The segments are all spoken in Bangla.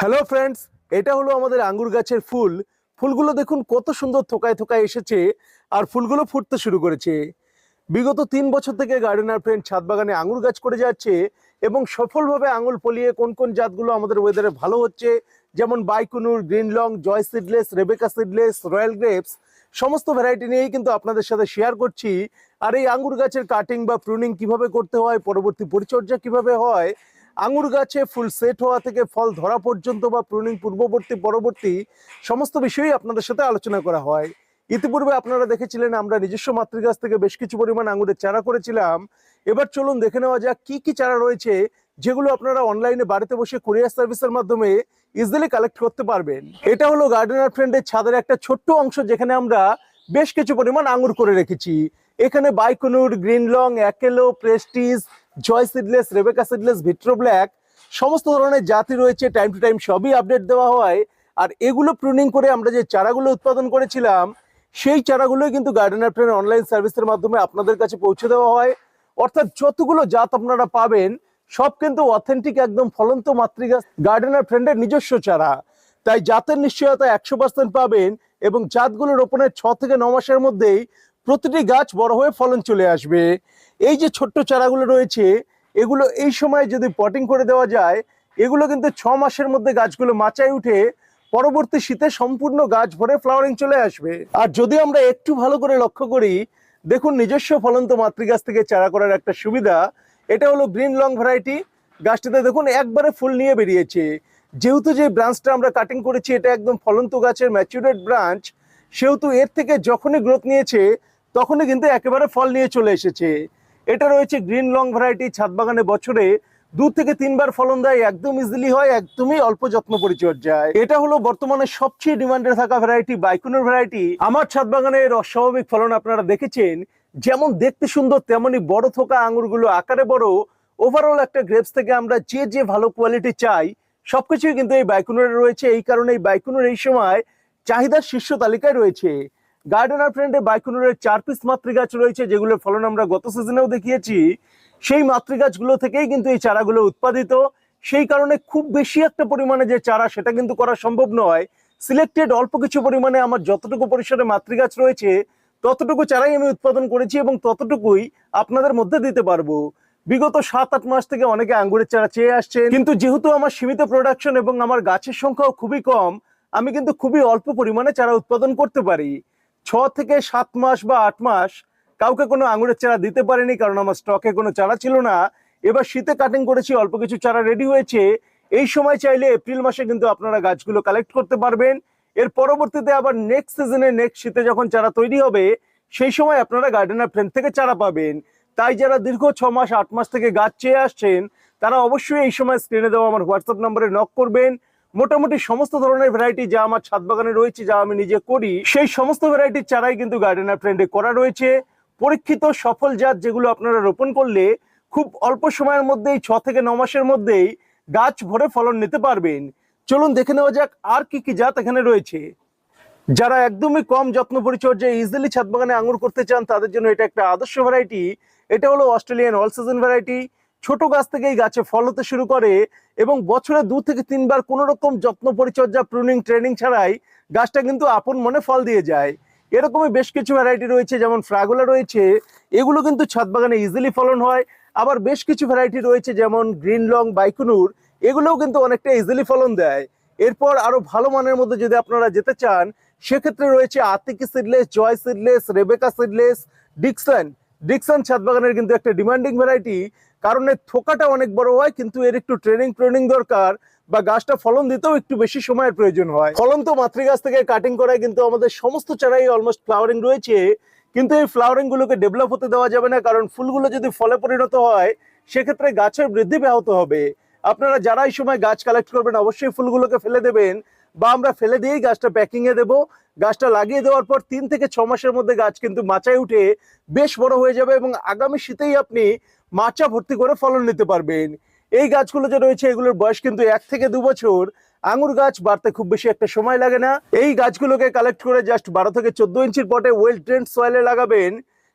হ্যালো ফ্রেন্ডস এটা হলো আমাদের আঙ্গুর গাছের ফুল। ফুলগুলো দেখুন কত সুন্দর থোকায় থোকায় এসেছে আর ফুলগুলো ফুটতে শুরু করেছে। বিগত তিন বছর থেকে গার্ডেনার ফ্রেন্ড ছাদ বাগানে আঙুর গাছ করে যাচ্ছে এবং সফলভাবে আঙুল ফলিয়ে কোন কোন জাতগুলো আমাদের ওয়েদারে ভালো হচ্ছে, যেমন Baikonur, green long, joy seedless Rebecca seedless royal grapes সমস্ত ভ্যারাইটি নিয়েই কিন্তু আপনাদের সাথে শেয়ার করছি। আর এই আঙ্গুর গাছের কাটিং বা প্রুনিং কীভাবে করতে হয়, পরবর্তী পরিচর্যা কীভাবে হয় আঙুর গাছে ফুল সেট হওয়া থেকে ফল ধরা পর্যন্ত বা প্রুনিং পূর্ববর্তী, পরবর্তী সমস্ত বিষয়ই আপনাদের সাথে আলোচনা করা হয়। ইতিপূর্বে আপনারা দেখেছিলেন, আমরা নিজস্ব মাতৃগাছ থেকে বেশ কিছু পরিমাণ আঙুরের চারা করেছিলাম। এবার চলুন দেখে নেওয়া যাক, কি কি চারা রয়েছে যেগুলো আপনারা অনলাইনে বাড়িতে বসে কুরিয়ার সার্ভিসের মাধ্যমে ইজিলি কালেক্ট করতে পারবেন। এটা হলো গার্ডেনার ফ্রেন্ডের ছাদের একটা ছোট্ট অংশ যেখানে আমরা বেশ কিছু পরিমাণ আঙুর করে রেখেছি। এখানে Baikonur green long অ্যাকেলো, prestige joy seedless Rebecca seedless Vitro black সমস্ত ধরনের জাতি রয়েছে টাইম টু টাইম সবই আপডেট দেওয়া হয়। আর এগুলো প্রুনিং করে আমরা যে চারাগুলো উৎপাদন করেছিলাম, সেই চারাগুলোই কিন্তু গার্ডেনার ফ্রেন্ড অনলাইন সার্ভিসের মাধ্যমে আপনাদের কাছে পৌঁছে দেওয়া হয়। অর্থাৎ যতগুলো জাত আপনারা পাবেন, সব কিন্তু অথেন্টিক একদম ফলন্ত মাতৃগাছ গার্ডেনার ফ্রেন্ডের নিজস্ব চারা। তাই জাতের নিশ্চয়তা একশো পার্সেন্ট পাবেন এবং জাতগুলো রোপণের ছ থেকে ন মাসের মধ্যেই প্রতিটি গাছ বড় হয়ে ফলন চলে আসবে। এই যে ছোট্ট চারাগুলো রয়েছে, এগুলো এই সময় যদি পটিং করে দেওয়া যায়, এগুলো কিন্তু ছ মাসের মধ্যে গাছগুলো মাচায় উঠে পরবর্তী শীতে সম্পূর্ণ গাছ ভরে ফ্লাওয়ারিং চলে আসবে। আর যদি আমরা একটু ভালো করে লক্ষ্য করি, দেখুন নিজস্ব ফলন্ত মাতৃগাছ থেকে চারা করার একটা সুবিধা। এটা হলো গ্রিন লং ভ্যারাইটি গাছটিতে দেখুন একবারে ফুল নিয়ে বেরিয়েছে। যেহেতু যে ব্রাঞ্চটা আমরা কাটিং করেছি, এটা একদম ফলন্ত গাছের ম্যাচুরেট ব্রাঞ্চ সেহেতু এর থেকে যখনই গ্রোথ নিয়েছে তখনই কিন্তু একেবারে ফল নিয়ে চলে এসেছে। এটা রয়েছে গ্রিন লং ভ্যারাইটি ছাদ বাগানে বছরে দু থেকে তিনবার ফলন দেয়, একদম ইজিলি হয়, একদমই অল্প যত্ন পরিচর্যায়। এটা হলো বর্তমানে সবচেয়ে ডিমান্ডে থাকা ভ্যারাইটি, বাইকুনের ভ্যারাইটি। আমার ছাদ বাগানের অস্বাভাবিক ফলন আপনারা দেখেছেন, যেমন দেখতে সুন্দর, তেমনি বড় থোকা আঙুরগুলো আকারে বড়। ওভারঅল একটা গ্রেপস থেকে আমরা যে যে ভালো কোয়ালিটি চাই, সবকিছুই কিন্তু এই বাইকুনের রয়েছে। এই কারণে এই বাইকুনের এই সময় চাহিদার শীর্ষ তালিকায় রয়েছে। গার্ডেনার ফ্রেন্ডে বাইকুনুরের চার পিস মাতৃগাছ রয়েছে, যেগুলোর ফলন আমরা গত সিজনেও দেখিয়েছি। সেই মাতৃগাছগুলো থেকেই কিন্তু এই চারাগুলো উৎপাদিত। সেই কারণে খুব বেশি একটা পরিমাণে যে চারা সেটা কিন্তু করা সম্ভব নয়। সিলেক্টেড অল্প কিছু পরিমাণে আমার যতটুকু পরিসরে মাতৃগাছ রয়েছে, ততটুকু চারাই আমি উৎপাদন করেছি এবং ততটুকুই আপনাদের মধ্যে দিতে পারব। বিগত সাত আট মাস থেকে অনেকে আঙ্গুরের চারা চেয়ে আসছে কিন্তু যেহেতু আমার সীমিত প্রোডাকশন এবং আমার গাছের সংখ্যাও খুবই কম, আমি কিন্তু খুবই অল্প পরিমাণে চারা উৎপাদন করতে পারি। ছ থেকে সাত মাস বা আট মাস কাউকে কোনো আঙুরের চারা দিতে পারিনি, কারণ আমার স্টকে কোনো চারা ছিল না। এবার শীতে কাটিং করেছি, অল্প কিছু চারা রেডি হয়েছে। এই সময় চাইলে এপ্রিল মাসে কিন্তু আপনারা গাছগুলো কালেক্ট করতে পারবেন। এর পরবর্তীতে আবার নেক্সট সিজনে নেক্সট শীতে যখন চারা তৈরি হবে, সেই সময় আপনারা গার্ডেনার ফ্রেন্ড থেকে চারা পাবেন। তাই যারা দীর্ঘ ছ মাস, আট মাস থেকে গাছ চেয়ে আসছেন, তারা অবশ্যই এই সময় স্ক্রিনে দেওয়া আমার হোয়াটসঅ্যাপ নম্বরে নক করবেন। মোটামুটি সমস্ত ধরনের ভ্যারাইটি যা আমার ছাদ বাগানে রয়েছে, যা আমি নিজে করি, সেই সমস্ত ভ্যারাইটির চারাই কিন্তু গার্ডেনার ফ্রেন্ডে করা রয়েছে। পরীক্ষিত সফল জাত যেগুলো আপনারা রোপণ করলে খুব অল্প সময়ের মধ্যেই, ছ থেকে ন মাসের মধ্যেই গাছ ভরে ফলন নিতে পারবেন। চলুন দেখে নেওয়া যাক আর কি কি জাত এখানে রয়েছে। যারা একদমই কম যত্ন পরিচর্যায় ইজিলি ছাদ বাগানে আঙুর করতে চান, তাদের জন্য এটা একটা আদর্শ ভ্যারাইটি এটা হলো অস্ট্রেলিয়ান অল সিজন ভ্যারাইটি ছোট গাছ থেকেই গাছে ফল হতে শুরু করে। এবং বছরে দু থেকে তিনবার কোনো রকম যত্ন পরিচর্যা প্রুনিং ট্রেনিং ছাড়াই গাছটা কিন্তু আপন মনে ফল দিয়ে যায়। এরকমই বেশ কিছু ভ্যারাইটি রয়েছে, যেমন ফ্রাগুলা রয়েছে, এগুলো কিন্তু ছাদ বাগানে ইজিলি ফলন হয়। আবার বেশ কিছু ভ্যারাইটি রয়েছে, যেমন গ্রিন লং বাইকুনুর, এগুলোও কিন্তু অনেকটা ইজিলি ফলন দেয়। এরপর আরও ভালো মানের মধ্যে যদি আপনারা যেতে চান, সেক্ষেত্রে রয়েছে আতিকি seedless joy seedless Rebecca seedless Dixon Dixon ছাদ বাগানের কিন্তু একটা ডিমান্ডিং ভ্যারাইটি কারণ থোকাটা অনেক বড় হয়, কিন্তু এর একটু ট্রেনিং ট্রেনিং দরকার বা গাছটা ফলন দিতেও একটু বেশি সময়ের প্রয়োজন হয়। ফলন তো মাতৃগাছ থেকে কাটিং করায়, কিন্তু আমাদের সমস্ত চারাই অলমোস্ট ফ্লাওয়ারিং রয়েছে। কিন্তু এই ফ্লাওয়ারিং গুলোকে ডেভেলপ হতে দেওয়া যাবে না, কারণ ফুলগুলো যদি ফলে পরিণত হয়, সেক্ষেত্রে গাছের বৃদ্ধি ব্যাহত হবে। আপনারা যারা এই সময় গাছ কালেক্ট করবেন, অবশ্যই ফুলগুলোকে ফেলে দেবেন বা আমরা ফেলে দিয়েই গাছটা প্যাকিং এ দেবো। গাছটা লাগিয়ে দেওয়ার পর তিন থেকে ছ মাসের মধ্যে গাছ কিন্তু মাচায় উঠে বেশ বড় হয়ে যাবে এবং আগামী শীতেই আপনি মাচা ভর্তি করে ফলন নিতে পারবেন। এই গাছগুলো যে রয়েছে, এগুলোর বয়স কিন্তু এক থেকে দু বছর। আঙুর গাছ বাড়তে খুব বেশি একটা সময় লাগে না। এই গাছগুলোকে কালেক্ট করে জাস্ট বারো থেকে চোদ্দ ইঞ্চির পটে ওয়েল ড্রেন্ড সয়েলে লাগাবেন।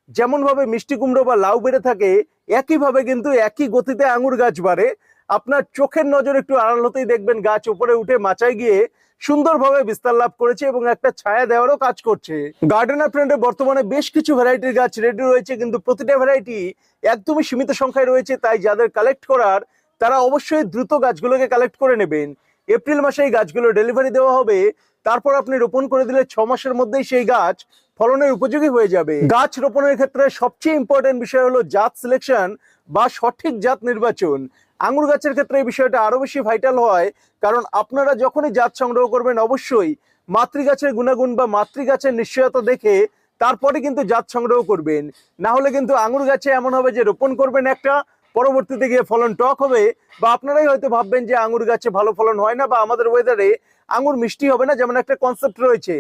যেমন ভাবে মিষ্টি কুমড়ো বা লাউ বেড়ে থাকে, একইভাবে কিন্তু একই গতিতে আঙুর গাছ বাড়ে। আপনার চোখের নজর একটু আড়াল হতেই দেখবেন গাছ উপরে উঠে মাচায় গিয়ে সুন্দরভাবে বিস্তার লাভ করেছে এবং একটা ছায়া দেওয়ারও কাজ করছে। গার্ডেনার ফ্রেন্ডে বর্তমানে বেশ কিছু ভ্যারাইটির গাছ রেডি রয়েছে, কিন্তু প্রতিটা ভ্যারাইটি একদমই সীমিত সংখ্যায় রয়েছে, তাই যাদের কালেক্ট করার, তারা অবশ্যই দ্রুত গাছগুলোকে কালেক্ট করে নেবেন। এপ্রিল মাসে এই গাছগুলো ডেলিভারি দেওয়া হবে, তারপর আপনি রোপণ করে দিলে ছ মাসের মধ্যেই সেই গাছ ফলনের উপযোগী হয়ে যাবে। গাছ রোপণের ক্ষেত্রে সবচেয়ে ইম্পর্টেন্ট বিষয় হলো জাত সিলেকশন বা সঠিক জাত নির্বাচন। আঙ্গুর গাছের ক্ষেত্রে এই বিষয়টা আরও বেশি ভাইটাল হয়, কারণ আপনারা যখনই জাত সংগ্রহ করবেন, অবশ্যই মাতৃগাছের গুণাগুণ বা মাতৃগাছের নিশ্চয়তা দেখে তারপরে কিন্তু জাত সংগ্রহ করবেন। না হলে কিন্তু আঙুর গাছে এমন হবে যে রোপণ করবেন একটা, পরবর্তীতে গিয়ে ফলন টক হবে, বা আপনারাই হয়তো ভাববেন যে আঙুর গাছে ভালো ফলন হয় না, বা আমাদের ওয়েদারে আঙুর মিষ্টি হবে না, যেমন একটা কনসেপ্ট রয়েছে।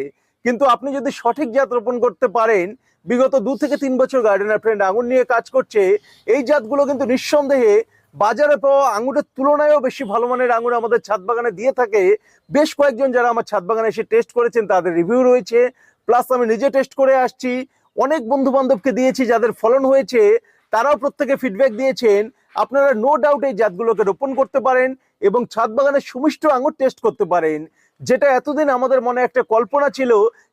কিন্তু আপনি যদি সঠিক জাত রোপণ করতে পারেন, বিগত দু থেকে তিন বছর গার্ডেনার ফ্রেন্ড আঙুর নিয়ে কাজ করছে, এই জাতগুলো কিন্তু নিঃসন্দেহে বাজারে পাওয়া আঙুরের তুলনায়ও বেশি ভালো মানের আঙুর আমাদের ছাদ বাগানে দিয়ে থাকে। বেশ কয়েকজন যারা আমার ছাদ বাগানে এসে টেস্ট করেছেন, তাদের রিভিউ রয়েছে। প্লাস আমি নিজে টেস্ট করে আসছি। অনেক বন্ধু বান্ধবকে দিয়েছি যাদের ফলন হয়েছে, তারাও প্রত্যেকে ফিডব্যাক দিয়েছেন। আপনারা নো ডাউট এই জাতগুলোকে রোপণ করতে পারেন এবং ছাদ বাগানের সুমিষ্ট আঙুর টেস্ট করতে পারেন। যেটা এতদিন আমাদের মনে একটা কল্পনা ছিল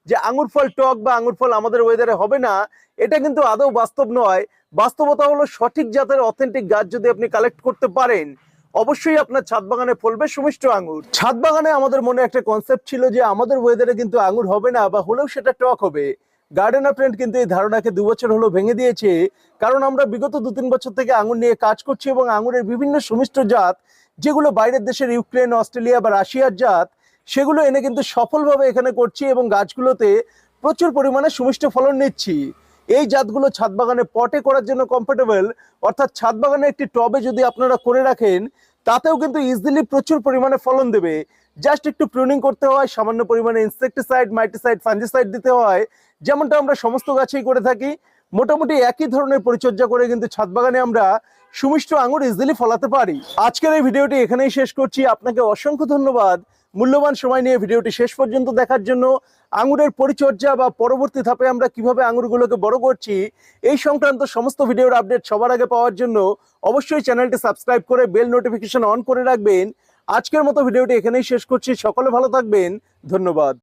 যে আঙুর ফল টক বা আঙুর ফল আমাদের ওয়েদারে হবে না, এটা কিন্তু আদৌ বাস্তব নয়। বাস্তবতা হলো সঠিক জাতের অথেন্টিক গাছ যদি আপনি কালেক্ট করতে পারেন, অবশ্যই আপনার ছাদ বাগানে ফলবে সুমিষ্ট আঙুর। ছাদ বাগানে আমাদের মনে একটা কনসেপ্ট ছিল যে আমাদের ওয়েদারে কিন্তু আঙুর হবে না বা হলেও সেটা টক হবে। গার্ডেনার ফ্রেন্ড কিন্তু এই ধারণাকে দু বছর হলো ভেঙে দিয়েছে, কারণ আমরা বিগত দু তিন বছর থেকে আঙুর নিয়ে কাজ করছি এবং আঙুরের বিভিন্ন সুমিষ্ট জাত, যেগুলো বাইরের দেশের ইউক্রেন, অস্ট্রেলিয়া বা রাশিয়ার জাত সেগুলো এনে কিন্তু সফলভাবে এখানে করছি এবং গাছগুলোতে প্রচুর পরিমাণে সুমিষ্ট ফলন নিচ্ছি। এই জাতগুলো ছাদ বাগানে পটে করার জন্য কমফোর্টেবল অর্থাৎ ছাদ বাগানে একটি টবে যদি আপনারা করে রাখেন, তাতেও কিন্তু ইজিলি প্রচুর পরিমাণে ফলন দেবে। জাস্ট একটু প্রুনিং করতে হয়, সামান্য পরিমাণে ইনসেকটিসাইড মাইটিসাইড ফাঞ্জিসাইড দিতে হয়, যেমনটা আমরা সমস্ত গাছেই করে থাকি। মোটামুটি একই ধরনের পরিচর্যা করে কিন্তু ছাদ বাগানে আমরা সুমিষ্ট আঙুর ইজিলি ফলাতে পারি। আজকের এই ভিডিওটি এখানেই শেষ করছি। আপনাকে অসংখ্য ধন্যবাদ। মূল্যবান সময় নিয়ে ভিডিওটি শেষ পর্যন্ত দেখার জন্য আঙুরের পরিচর্যা বা পরবর্তী ধাপে আমরা কীভাবে আঙুরগুলোকে বড় করছি, এই সংক্রান্ত সমস্ত ভিডিওর আপডেট সবার আগে পাওয়ার জন্য অবশ্যই চ্যানেলটি সাবস্ক্রাইব করে বেল নোটিফিকেশন অন করে রাখবেন। আজকের মতো ভিডিওটি এখানেই শেষ করছি। সকলে ভালো থাকবেন। ধন্যবাদ।